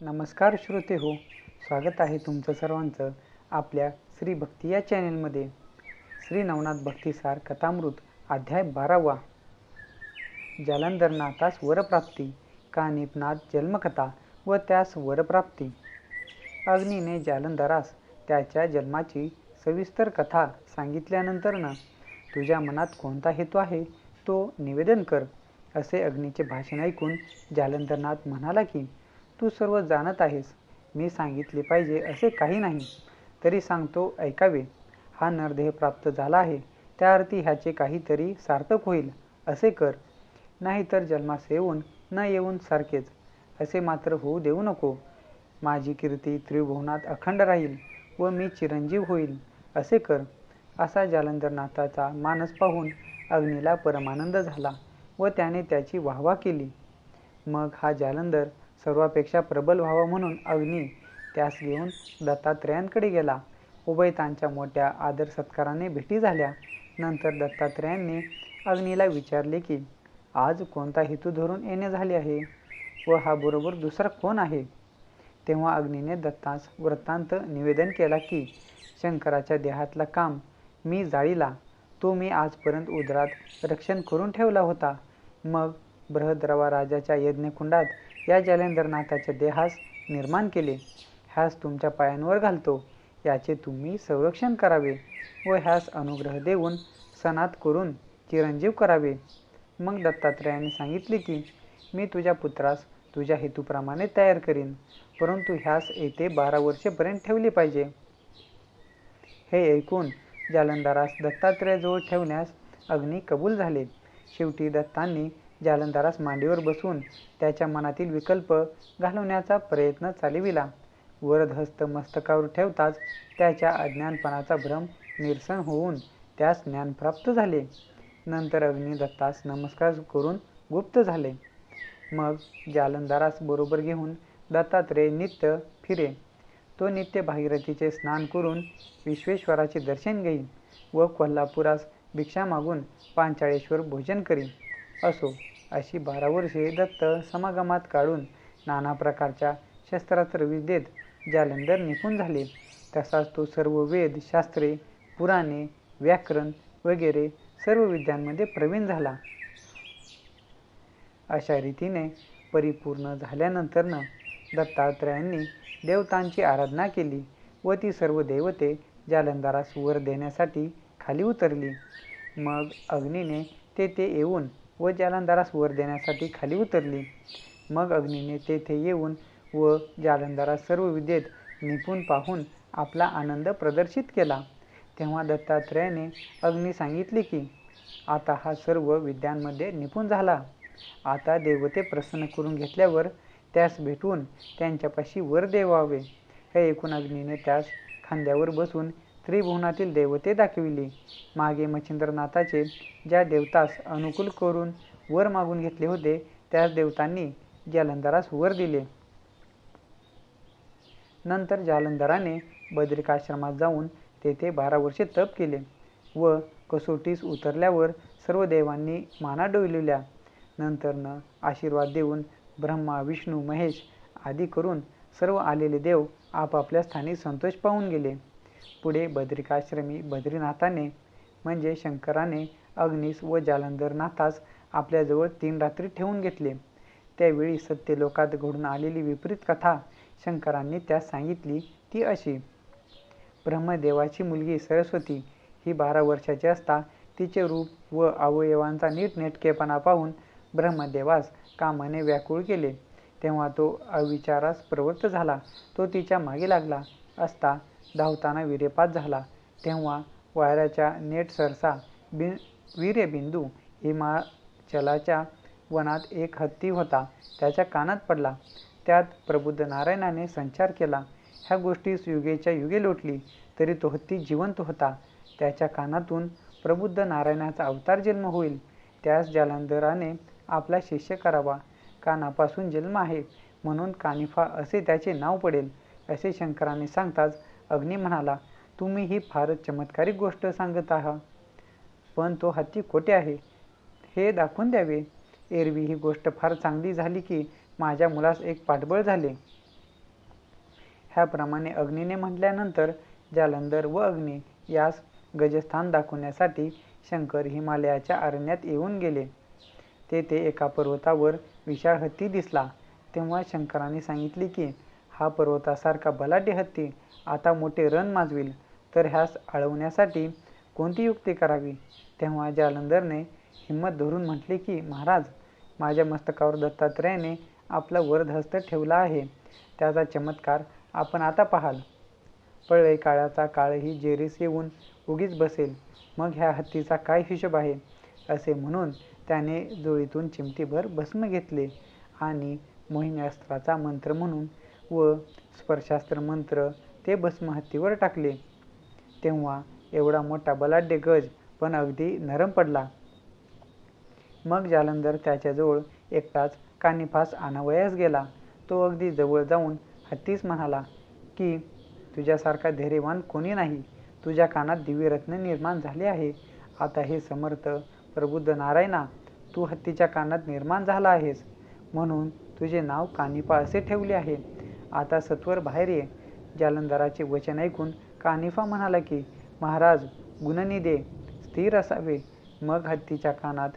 नमस्कार श्रोते हो स्वागत आहे तुमचं सर्वांचं आपल्या श्री भक्ती या चॅनेलमध्ये. श्री नवनाथ भक्तिसार कथामृत अध्याय बारावा. जालंधरनाथास वरप्राप्ती का निपनाथ जन्मकथा व त्यास वरप्राप्ती. अग्नीने जालंधरास त्याच्या जन्माची सविस्तर कथा सांगितल्यानंतरनं तुझ्या मनात कोणता हेतू आहे? तो निवेदन कर असे अग्नीचे भाषण ऐकून जालंधरनाथ म्हणाला की तू सर्व जाणत आहेस. मी सांगितले पाहिजे असे काही नाही. तरी सांगतो ऐकावे. हा नरदेह प्राप्त झाला आहे. त्या अर्थी ह्याचे काहीतरी सार्थक होईल. असे कर. नाहीतर जन्मास येऊन न येऊन सारखेच. असे मात्र होऊ देऊ नको. माझी कीर्ती त्रिभुवनात अखंड राहील व मी चिरंजीव होईल. असे कर. असा जालंधरनाथाचा मानस पाहून अग्नीला परमानंद झाला व त्याने त्याची वाहवा केली. मग हा जालंधर सर्वापेक्षा प्रबल व्हावा म्हणून अग्नी त्यास घेऊन दत्तात्रयांकडे गेला. उभयतांच्या मोठ्या आदर सत्काराने भेटी झाल्या. नंतर दत्तात्रयांनी अग्नीला विचारले की आज कोणता हेतू धरून येणे झाले आहे? व हा बरोबर दुसरा कोण आहे? तेव्हा अग्नीने दत्तास वृत्तांत निवेदन केला की शंकराच्या देहातला काम मी जाळीला. तो मी आजपर्यंत उदरात रक्षण करून ठेवला होता. मग बृहद्रवा राजाच्या यज्ञकुंडात या जालेंद्रनाथाच्या देहास निर्माण केले. ह्यास तुमच्या पायांवर घालतो. याचे तुम्ही संरक्षण करावे व ह्यास अनुग्रह देऊन सनात करून चिरंजीव करावे. मग दत्तात्रयाने सांगितले की मी तुझ्या पुत्रास तुझ्या हेतूप्रमाणे तयार करीन परंतु ह्यास येथे बारा वर्षेपर्यंत ठेवले पाहिजे. हे ऐकून जालंधरास दत्तात्रयाजवळ ठेवण्यास अग्नी कबूल झाले. शेवटी दत्तांनी जालंधरास मांडीवर बसून त्याच्या मनातील विकल्प घालवण्याचा प्रयत्न चालविला. वरदहस्त मस्तकावर ठेवताच त्याच्या अज्ञानपणाचा भ्रम निरसन होऊन त्यास ज्ञान प्राप्त झाले. नंतर अग्निदत्तास नमस्कार करून गुप्त झाले. मग जालंधरास बरोबर घेऊन दत्तात्रय नित्य फिरे. तो नित्य भागीरथीचे स्नान करून विश्वेश्वराचे दर्शन घेईन व कोल्हापुरास भिक्षा मागून पांचाळेश्वर भोजन करीन असो. अशी बारा वर्षे दत्त समागमात काढून नाना प्रकारच्या शस्त्रास्त्र विद्येत जालंधर निपुण झाले. तसाच तो सर्व वेद शास्त्रे पुराणे व्याकरण वगैरे सर्व विद्यांमध्ये प्रवीण झाला. अशा रीतीने परिपूर्ण झाल्यानंतरनं दत्तात्रयांनी देवतांची आराधना केली व ती सर्व देवते जालंधरास वर देण्यासाठी खाली उतरली. मग अग्नीने तेथे येऊन व जालंधरास वर देण्यासाठी खाली उतरली. मग अग्नीने तेथे येऊन व जालंधरास सर्व विद्येत निपुण पाहून आपला आनंद प्रदर्शित केला. तेव्हा दत्तात्रयाने अग्नी सांगितले की आता हा सर्व विद्यांमध्ये निपुण झाला. आता देवते प्रसन्न करून घेतल्यावर त्यास भेटून त्यांच्यापाशी वर देवावे. हे ऐकून अग्नीने त्यास खांद्यावर बसून त्रिभुवनातील देवते दाखविली. मागे मच्छिंद्रनाथाचे ज्या देवतास अनुकूल करून वर मागून घेतले होते त्याच देवतांनी जालंधरास वर दिले. नंतर जालंधराने बद्रिकाश्रमात जाऊन तेथे बारा वर्षे तप केले व कसोटीस उतरल्यावर सर्व देवांनी माना डोलविल्या नंतरनं आशीर्वाद देऊन ब्रह्मा विष्णू महेश आदी करून सर्व आलेले देव आपापल्या स्थानी संतोष पाहून गेले. पुढे बद्रिकाश्रमी बद्रीनाथाने म्हणजे शंकराने अग्निस व जालंधरनाथास आपल्याजवळ तीन रात्री ठेवून घेतले. त्यावेळी सत्यलोकात घडून आलेली विपरीत कथा शंकरांनी त्यास सांगितली ती अशी ब्रह्मदेवाची मुलगी सरस्वती ही बारा वर्षाची असता तिचे रूप व अवयवांचा नीटनेटकेपणा पाहून ब्रह्मदेवास कामाने व्याकुळ केले. तेव्हा तो अविचारास प्रवृत्त झाला. तो तिच्यामागे लागला. असता धावताना विरेपात झाला. तेव्हा वाऱ्याच्या नेट सरसा बि वीर्यबिंदू हिमाचलाच्या वनात एक हत्ती होता. त्याच्या कानात पडला. त्यात प्रबुद्ध नारायणाने संचार केला. ह्या गोष्टीस युगेच्या युगे लोटली तरी तो हत्ती जिवंत होता. त्याच्या कानातून प्रबुद्ध नारायणाचा अवतार जन्म होईल. त्यास जालंधराने आपला शिष्य करावा. कानापासून जन्म आहे म्हणून कानिफा असे त्याचे नाव पडेल असे शंकराने सांगताच अग्नी म्हणाला तुम्ही ही फारच चमत्कारिक गोष्ट सांगत आहात पण तो हत्ती कोठे आहे? हे दाखवून द्यावे. एरवी ही गोष्ट फार चांगली झाली की माझ्या मुलास एक पाठबळ झाले. ह्याप्रमाणे अग्नीने म्हटल्यानंतर जालंधर व अग्नी यास गजस्थान दाखवण्यासाठी शंकर हिमालयाच्या अरण्यात येऊन गेले. तेथे एका पर्वतावर विशाळ हत्ती दिसला. तेव्हा शंकराने सांगितले की हा पर्वतासारखा बलाढ्य हत्ती आता मोठे रण माजविल. तर ह्यास अळवण्यासाठी कोणती युक्ती करावी? तेव्हा जालंधरने हिंमत धरून म्हटले की महाराज माझ्या मस्तकावर दत्तात्रयाने आपला वरदहस्त ठेवला आहे. त्याचा चमत्कार आपण आता पाहाल. पळवे काळाचा काळही जेरीस येऊन उगीच बसेल. मग ह्या हत्तीचा काय हिशोब आहे? असे म्हणून त्याने जोळीतून चिमटीभर भस्म घेतले आणि मोहिन्यास्त्राचा मंत्र म्हणून व स्पर्शास्त्र मंत्र ते भस्म हत्तीवर टाकले. तेव्हा एवढा मोठा बलाढ्य गज पण अगदी नरम पडला. मग जालंधर त्याच्याजवळ एकटाच कानिफास आणावयास गेला. तो अगदी जवळ जाऊन हत्तीस म्हणाला की तुझ्यासारखा धैर्यवान कोणी नाही. तुझ्या कानात दिव्यरत्न निर्माण झाले आहे. आता हे समर्थ प्रबुद्ध नारायणा तू हत्तीच्या कानात निर्माण झाला आहेस. म्हणून तुझे नाव कानिपा असे ठेवले आहे. आता सत्वर बाहेर ये. जालंधराचे वचन ऐकून कानिफा म्हणाला की महाराज गुणनिदे स्थिर असावे. मग हत्तीच्या कानात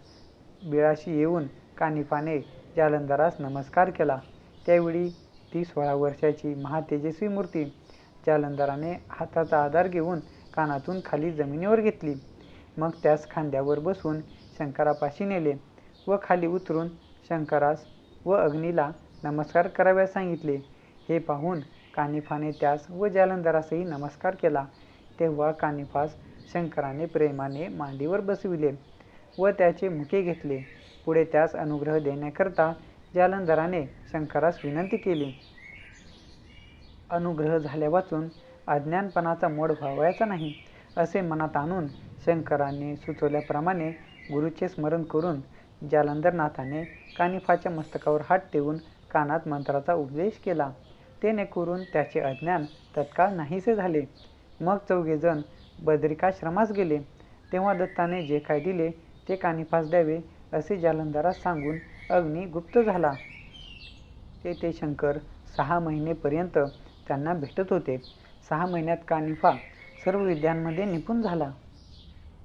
बिळाशी येऊन कानिफाने जालंधरास नमस्कार केला. त्यावेळी ती सोळा वर्षाची महातेजस्वी मूर्ती जालंधराने हाताचा आधार घेऊन कानातून खाली जमिनीवर घेतली. मग त्यास खांद्यावर बसून शंकरापाशी नेले व खाली उतरून शंकरास व अग्नीला नमस्कार कराव्यास सांगितले. हे पाहून कानिफाने त्यास व जालंधरासही नमस्कार केला. तेव्हा कानिफास शंकराने प्रेमाने मांडीवर बसविले व त्याचे मुके घेतले. पुढे त्यास अनुग्रह देण्याकरता जालंधराने शंकरास विनंती केली. अनुग्रह झाल्या वाचून अज्ञानपणाचा मोड व्हावायचा नाही असे मनात आणून शंकराने सुचवल्याप्रमाणे गुरुचे स्मरण करून जालंधरनाथाने कानिफाच्या मस्तकावर हात ठेवून कानात मंत्राचा उपदेश केला. तेने करून त्याचे अज्ञान तत्काळ नाहीसे झाले. मग चौघे जण बद्रिकाश्रमास गेले. तेव्हा दत्ताने जे काय दिले ते कानिफास द्यावे असे जालंधरास सांगून अग्नी गुप्त झाला. तेथे शंकर सहा महिनेपर्यंत त्यांना भेटत होते. सहा महिन्यात कानिफा सर्व विद्यांमध्ये निपुण झाला.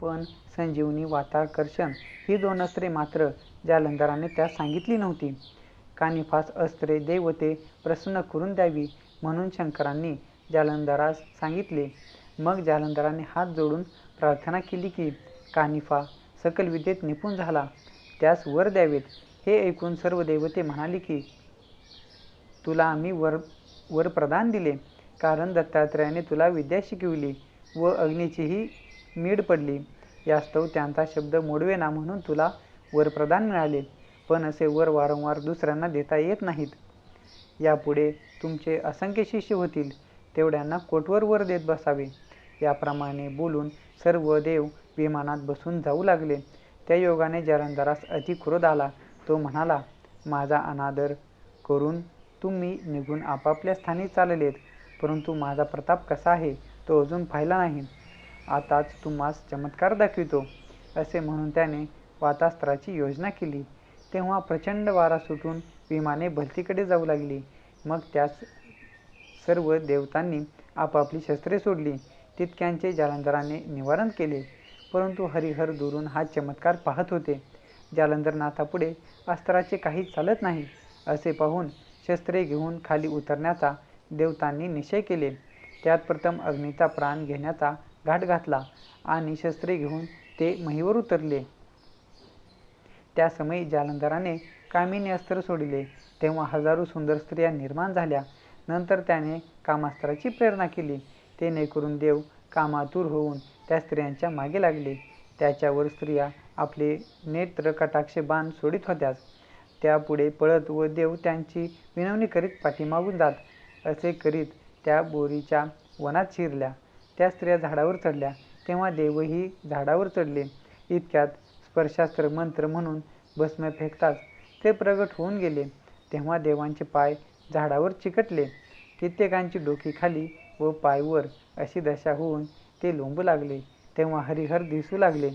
पण संजीवनी वाताकर्षण ही दोन अस्त्रे मात्र जालंधराने त्यास सांगितली नव्हती. कानिफास अस्त्रे देवते प्रसन्न करून द्यावी म्हणून शंकरांनी जालंधरास सांगितले. मग जालंधराने हात जोडून प्रार्थना केली की कानिफा सकल विद्येत निपुण झाला. त्यास वर द्यावेत. हे ऐकून सर्व देवते म्हणाले की तुला आम्ही वर वर प्रदान दिले. कारण दत्तात्रयाने तुला विद्या शिकविली व अग्नीचीही मीड पडली. यास्तव त्यांचा शब्द मोडवेना म्हणून तुला वरप्रदान मिळाले. पण असे वर वारंवार दुसऱ्यांना देता येत नाहीत. यापुढे तुमचे असंख्य शिष्य होतील तेवढ्यांना कोटवर वर देत बसावे? याप्रमाणे बोलून सर्व देव विमानात बसून जाऊ लागले. त्या योगाने जालंधरास अति क्रोध आला. तो म्हणाला माझा अनादर करून तुम्ही निघून आपापल्या स्थानी चाललेत परंतु माझा प्रताप कसा आहे तो अजून पाहिला नाही. आताच तुम्हास चमत्कार दाखवितो. असे म्हणून त्याने वातास्त्राची योजना केली. तेव्हा प्रचंड वारा सुटून विमाने भलतीकडे जाऊ लागली. मग त्यास सर्व देवतांनी आपापली शस्त्रे सोडली. तितक्यांचे जालंधराने निवारण केले. परंतु हरिहर दुरून हा चमत्कार पाहत होते. जालंधरनाथापुढे अस्त्राचे काही चालत नाही असे पाहून शस्त्रे घेऊन खाली उतरण्याचा देवतांनी निश्चय केले. त्यात प्रथम अग्नीचा प्राण घेण्याचा घाट घातला आणि शस्त्रे घेऊन ते महीवर उतरले. त्या समयी जालंधराने कामिनी अस्त्र सोडले. तेव्हा हजारो सुंदर स्त्रिया निर्माण झाल्या. नंतर त्याने कामास्त्राची प्रेरणा केली. ते नेकरून देव कामातूर होऊन त्या स्त्रियांच्या मागे लागले. त्याच्यावर स्त्रिया आपले नेत्र कटाक्ष बाण सोडित होत्याच. त्यापुढे पळत व देव त्यांची विनवणी करीत पाठीमागून जात. असे करीत त्या बोरीच्या वनात शिरल्या. त्या स्त्रिया झाडावर चढल्या. तेव्हा देवही झाडावर चढले. इतक्यात स्पर्शास्त्र मंत्र म्हणून भस्म फेकताच ते प्रगट होऊन गेले. तेव्हा देवांचे पाय झाडावर चिकटले. कित्येकांची डोकी खाली व पायवर अशी दशा होऊन ते लोंबू लागले. तेव्हा हरिहर दिसू लागले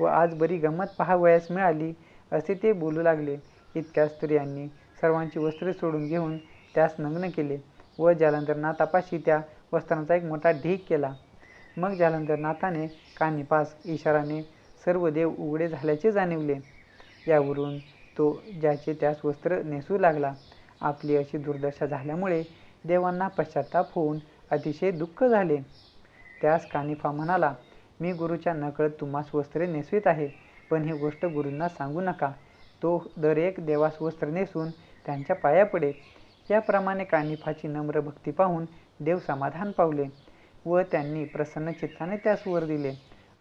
व आज बरी गंमत पहावयास मिळाली असे ते बोलू लागले. इतक्या स्त्रियांनी सर्वांची वस्त्रे सोडून घेऊन त्यास नग्न केले व जालंधरनाथापाशी त्या वस्त्रांचा एक मोठा ढीक केला. मग जालंधरनाथाने कानिपास इशाराने सर्व देव उघडे झाल्याचे जाणवले. यावरून तो ज्याचे त्यास वस्त्र नेसू लागला आपली अशी दुर्दशा झाल्यामुळे देवांना पश्चाताप होऊन अतिशय दुःख झाले. त्यास कानिफा म्हणाला मी गुरुच्या नकळत तुम्हास वस्त्रे नेसवीत आहे पण ही गोष्ट गुरूंना सांगू नका. तो दर एक देवास वस्त्र नेसून त्यांच्या पाया पडे. याप्रमाणे कानिफाची नम्र भक्ती पाहून देव समाधान पावले व त्यांनी प्रसन्न चित्ताने त्यास वर दिले.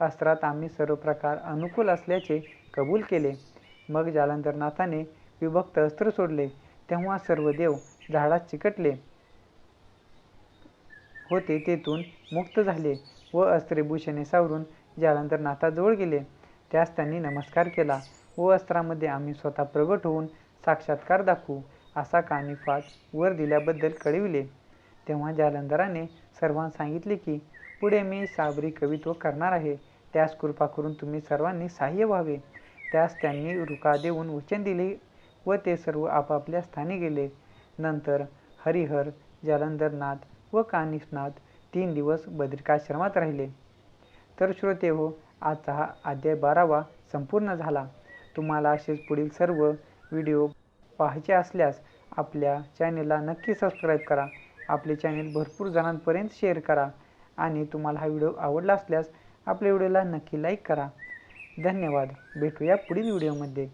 अस्त्रात आम्ही सर्व प्रकार अनुकूल असल्याचे कबूल केले. मग जालंधरनाथाने विभक्त अस्त्र सोडले. तेव्हा सर्व देव झाडात चिकटले होते तेथून मुक्त झाले व अस्त्रेभूषणे सावरून जालंधरनाथाजवळ गेले. त्यास त्यांनी नमस्कार केला व अस्त्रामध्ये आम्ही स्वतः प्रगट होऊन साक्षात्कार दाखवू असा कानिफात वर दिल्याबद्दल कळविले. तेव्हा जालंधराने सर्वांना सांगितले की पुढे मी साबरी कवित्व करणार आहे. त्यास कृपा करून तुम्ही सर्वांनी सहाय्य व्हावे. त्यास त्यांनी रुका देऊन वचन दिले व ते सर्व आपापल्या स्थानी गेले. नंतर हरिहर जालंधरनाथ व कानिफनाथ तीन दिवस बद्रिकाश्रमात राहिले. तर श्रोते हो आजचा हा अध्याय बारावा संपूर्ण झाला. तुम्हाला असेच पुढील सर्व व्हिडिओ पाहायचे असल्यास आपल्या चॅनेलला नक्की सबस्क्राईब करा. आपले चॅनेल भरपूर जणांपर्यंत शेअर करा. आणि तुम्हाला हा व्हिडिओ आवडला असल्यास आपल्या व्हिडिओला नक्की लाईक करा. धन्यवाद. भेटूया पुढील व्हिडिओमध्ये